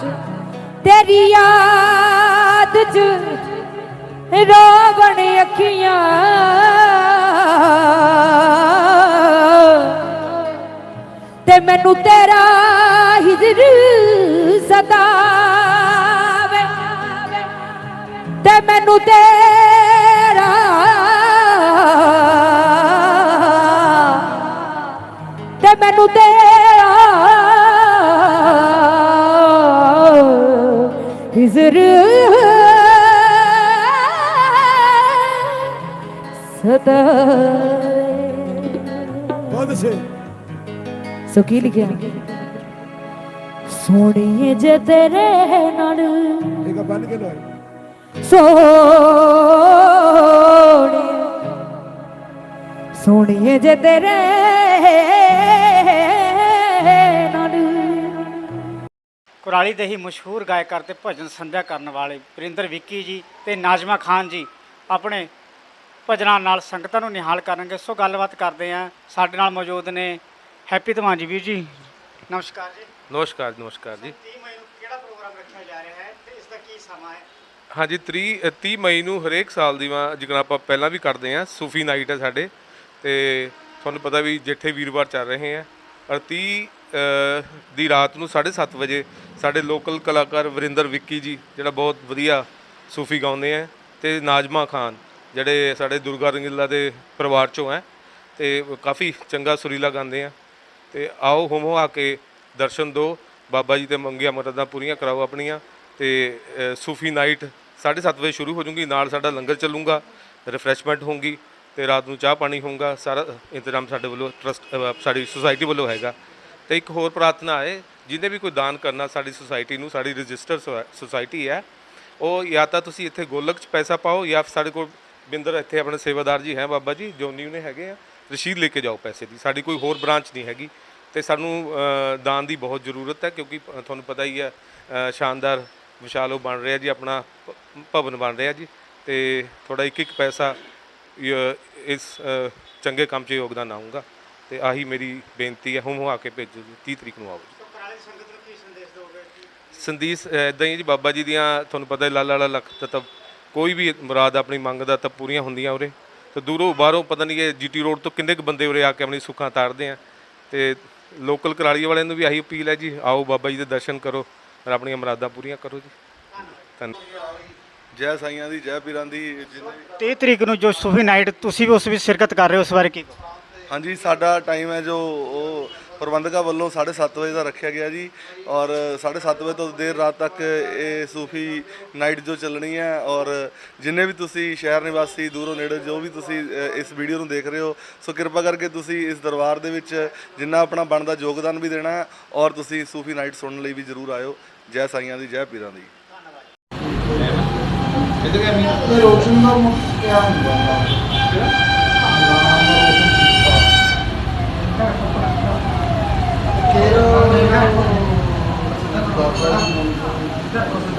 ਚ ਤੇਰੀ ਯਾਦ ਚ ਰੋਵਣ ਅੱਖੀਆਂ। ਤੇ ਮੈਨੂੰ ਤੇਰਾ ਹਿਜਰ ਸਤਾਵੇ ਤੇ ਮੈਨੂੰ ਤੇਰਾ ਮੈਨੂੰ ਤੇਰਾ ਹਿਜਰ ਸਤਾਵੇ ਬਹੁਤ ਸੋ ਕੀ ਲਿਖਿਆ? ਸੋਹਣੀਏ ਜੇ ਤੇਰੇ ਨਾਲ। ਇੱਕ ਬੰਨ ਕੇ ਲੋਏ ਸੋਹਣੀਏ। ਸੋਹਣੀਏ ਜੇ ਤੇਰੇ ਕੁਰਾਲੀ ਦੇ ਹੀ ਮਸ਼ਹੂਰ ਗਾਇਕਾਰ ਤੇ ਭਜਨ ਸੰਧਿਆ ਕਰਨ ਵਾਲੇ ਵਰਿੰਦਰ ਵਿੱਕੀ ਜੀ ਤੇ ਨਾਜ਼ਮਾ ਖਾਨ ਜੀ ਆਪਣੇ ਭਜਨਾਂ ਨਾਲ ਸੰਗਤਾਂ ਨੂੰ ਨਿਹਾਲ ਕਰਨਗੇ। ਸੋ ਗੱਲਬਾਤ ਕਰਦੇ ਆ ਸਾਡੇ ਨਾਲ ਮੌਜੂਦ ਨੇ ਹੈਪੀ ਧਮਾਨ ਜੀ। ਵੀਰ ਜੀ ਨਮਸਕਾਰ ਜੀ। ਨਮਸਕਾਰ ਨਮਸਕਾਰ ਜੀ। 30 ਮਈ ਨੂੰ ਕਿਹੜਾ ਪ੍ਰੋਗਰਾਮ ਰੱਖਿਆ ਜਾ ਰਿਹਾ ਹੈ ਤੇ ਇਸ ਦਾ ਕੀ ਸਮਾਂ ਹੈ? ਹਾਂਜੀ 30 ਅ, 30 ਮਈ ਨੂੰ ਹਰੇਕ ਸਾਲ ਦੀ ਵਾਂ ਜਿਕਣਾ ਆਪਾਂ ਪਹਿਲਾਂ ਵੀ ਕਰਦੇ ਆ ਸੂਫੀ ਨਾਈਟ ਹੈ ਸਾਡੇ। ਤੇ ਤੁਹਾਨੂੰ ਪਤਾ ਵੀ ਜੇਠੇ ਵੀਰਵਾਰ ਚੱਲ ਰਹੇ ਆ। ਔਰ 30 ਅ, ਦੀ ਰਾਤ ਨੂੰ 7:30 ਵਜੇ ਸਾਡੇ ਲੋਕਲ ਕਲਾਕਾਰ ਵਰਿੰਦਰ ਵਿੱਕੀ ਜੀ, ਜਿਹੜਾ ਬਹੁਤ ਵਧੀਆ ਸੂਫੀ ਗਾਉਂਦੇ ਆ ਤੇ ਨਾਜ਼ਮਾ ਖਾਨ, ਜਿਹੜੇ ਸਾਡੇ ਦੁਰਗਾ ਰੰਗੀਲਾ ਦੇ ਪਰਿਵਾਰ ਚੋਂ ਹੈ ਤੇ ਕਾਫੀ ਚੰਗਾ ਸੁਰੀਲਾ ਗਾਉਂਦੇ ਆ ਤੇ ਆਓ ਹੋਮੋ ਆ ਕੇ ਦਰਸ਼ਨ ਦਿਓ ਬਾਬਾ ਜੀ ਤੇ ਮੰਗੀਆਂ ਮਰਦਾਂ ਪੂਰੀਆਂ ਕਰਾਓ ਆਪਣੀਆਂ, ਤੇ ਸੂਫੀ ਨਾਈਟ 7:30 ਵਜੇ ਸ਼ੁਰੂ ਹੋ ਜੂਗੀ, ਨਾਲ ਸਾਡਾ ਲੰਗਰ ਚੱਲੂਗਾ ਰਿਫਰੈਸ਼ਮੈਂਟ ਹੋਊਗੀ, ਤੇ ਰਾਤ ਨੂੰ ਚਾਹ ਪਾਣੀ ਹੋਊਗਾ, ਸਾਰਾ ਇੰਤਜ਼ਾਮ ਸਾਡੇ ਵੱਲੋਂ ਟਰਸਟ ਸਾਡੀ ਸੁਸਾਇਟੀ ਵੱਲੋਂ ਹੈਗਾ। ਤੇ ਇੱਕ ਹੋਰ ਪ੍ਰਾਰਥਨਾ ਹੈ, ਜਿਹਨੇ ਵੀ ਕੋਈ ਦਾਨ ਕਰਨਾ ਸਾਡੀ ਸੁਸਾਇਟੀ ਨੂੰ, ਸਾਡੀ ਰਜਿਸਟਰ ਸੁਸਾਇਟੀ ਹੈ, ਉਹ ਜਾਂ ਤਾਂ ਤੁਸੀਂ ਇੱਥੇ ਗੋਲਕ 'ਚ ਪੈਸਾ ਪਾਓ ਜਾਂ ਸਾਡੇ ਕੋਲ ਬਿੰਦਰ ਇੱਥੇ ਆਪਣੇ ਸੇਵਾਦਾਰ ਜੀ ਹੈ ਬਾਬਾ ਜੀ, ਜੋ ਜੋਨੀ ਨੇ ਹੈਗੇ ਆ, ਰਸੀਦ ਲੈ ਕੇ ਜਾਓ ਪੈਸੇ ਦੀ। ਸਾਡੀ ਕੋਈ ਹੋਰ ਬ੍ਰਾਂਚ ਨਹੀਂ ਹੈਗੀ। ਤੇ ਸਾਨੂੰ ਦਾਨ ਦੀ ਬਹੁਤ ਜ਼ਰੂਰਤ ਹੈ ਕਿਉਂਕਿ ਤੁਹਾਨੂੰ ਪਤਾ ਹੀ ਹੈ ਸ਼ਾਨਦਾਰ, ਵਿਸ਼ਾਲ ਉਹ ਬਣ ਰਿਹਾ ਜੀ, ਆਪਣਾ ਭਵਨ ਬਣ ਰਿਹਾ ਜੀ। ਤੇ ਥੋੜਾ ਇੱਕ ਇੱਕ ਪੈਸਾ ਇਸ ਚੰਗੇ ਕੰਮ 'ਚ ਯੋਗਦਾਨ ਆਊਂਗਾ। ਤੇ ਆਹੀ ਮੇਰੀ ਬੇਨਤੀ ਹੈ ਹੁਮ ਆ ਕੇ ਭੇਜੋ ਜੀ 30 ਤਰੀਕ ਨੂੰ ਆਓ ਜੀ। ਸੰਦੇਸ਼ ਇਦਾਂ ਹੀ ਜੀ ਬਾਬਾ ਜੀ ਦੀਆਂ ਤੁਹਾਨੂੰ ਪਤਾ ਹੈ ਲਾਲਾ ਲੱਖ ਤਾਂ ਕੋਈ ਵੀ ਮੁਰਾਦ ਆਪਣੀ ਮੰਗਦਾ ਤਾਂ ਪੂਰੀਆਂ ਹੁੰਦੀਆਂ ਉਰੇ। ਤੇ ਦੂਰੋਂ ਬਾਹਰੋਂ ਪਤਾ ਨਹੀਂ ਇਹ ਜੀਟੀ ਰੋਡ ਤੋਂ ਕਿੰਨੇ ਕੁ ਬੰਦੇ ਉਰੇ ਆ ਕੇ ਆਪਣੀ ਸੁੱਖਾਂ ਤਾਰਦੇ ਆ। ਤੇ ਲੋਕਲ ਕਰਾਲੀ ਵਾਲਿਆਂ ਨੂੰ ਵੀ ਆਹੀ ਅਪੀਲ ਹੈ ਜੀ ਆਓ ਬਾਬਾ ਜੀ ਦੇ ਦਰਸ਼ਨ ਕਰੋ ਔਰ ਆਪਣੀਆਂ ਮੁਰਾਦਾਂ ਪੂਰੀਆਂ ਕਰੋ ਜੀ। ਧੰਨਵਾਦ ਜੈ ਸਾਈਆਂ ਦੀ ਜੈ ਪੀਰਾਂ ਦੀ ਜਿੰਨੇ ਵੀ 30 ਤਰੀਕ ਨੂੰ ਜੋ ਸੂਫੀ ਨਾਈਟ ਤੁਸੀਂ ਵੀ ਉਸ ਵਿੱਚ ਸ਼ਿਰਕਤ ਕਰ ਰਹੇ ਹੋ ਉਸ ਬਾਰੇ ਕੀ ਕਹੋ? ਹਾਂਜੀ ਸਾਡਾ ਟਾਈਮ ਹੈ ਜੋ ਉਹ ਪ੍ਰਬੰਧਕਾਂ ਵੱਲੋਂ 7:30 ਵਜੇ ਦਾ ਰੱਖਿਆ ਗਿਆ ਜੀ ਔਰ 7:30 ਵਜੇ ਤੋਂ ਦੇਰ ਰਾਤ ਤੱਕ ਇਹ ਸੂਫੀ ਨਾਈਟ ਜੋ ਚੱਲਣੀ ਹੈ ਔਰ ਜਿੰਨੇ ਵੀ ਤੁਸੀਂ ਸ਼ਹਿਰ ਨਿਵਾਸੀ ਦੂਰੋਂ ਨੇੜੇ ਜੋ ਵੀ ਤੁਸੀਂ ਇਸ ਵੀਡੀਓ ਨੂੰ ਦੇਖ ਰਹੇ ਹੋ ਸੋ ਕਿਰਪਾ ਕਰਕੇ ਤੁਸੀਂ ਇਸ ਦਰਬਾਰ ਦੇ ਵਿੱਚ ਜਿੰਨਾ ਆਪਣਾ ਬਣਦਾ ਯੋਗਦਾਨ ਵੀ ਦੇਣਾ ਹੈ ਔਰ ਤੁਸੀਂ ਸੂਫੀ ਨਾਈਟ ਸੁਣਨ ਲਈ ਵੀ ਜ਼ਰੂਰ ਆਇਓ। ਜੈ ਸਾਈਆਂ ਦੀ ਜੈ ਪੀਰਾਂ ਦੀ। ਰੋਸ਼ਨ ਦਾ ਮੁੱਖ ਕਿਆ ਹੁੰਦਾ that was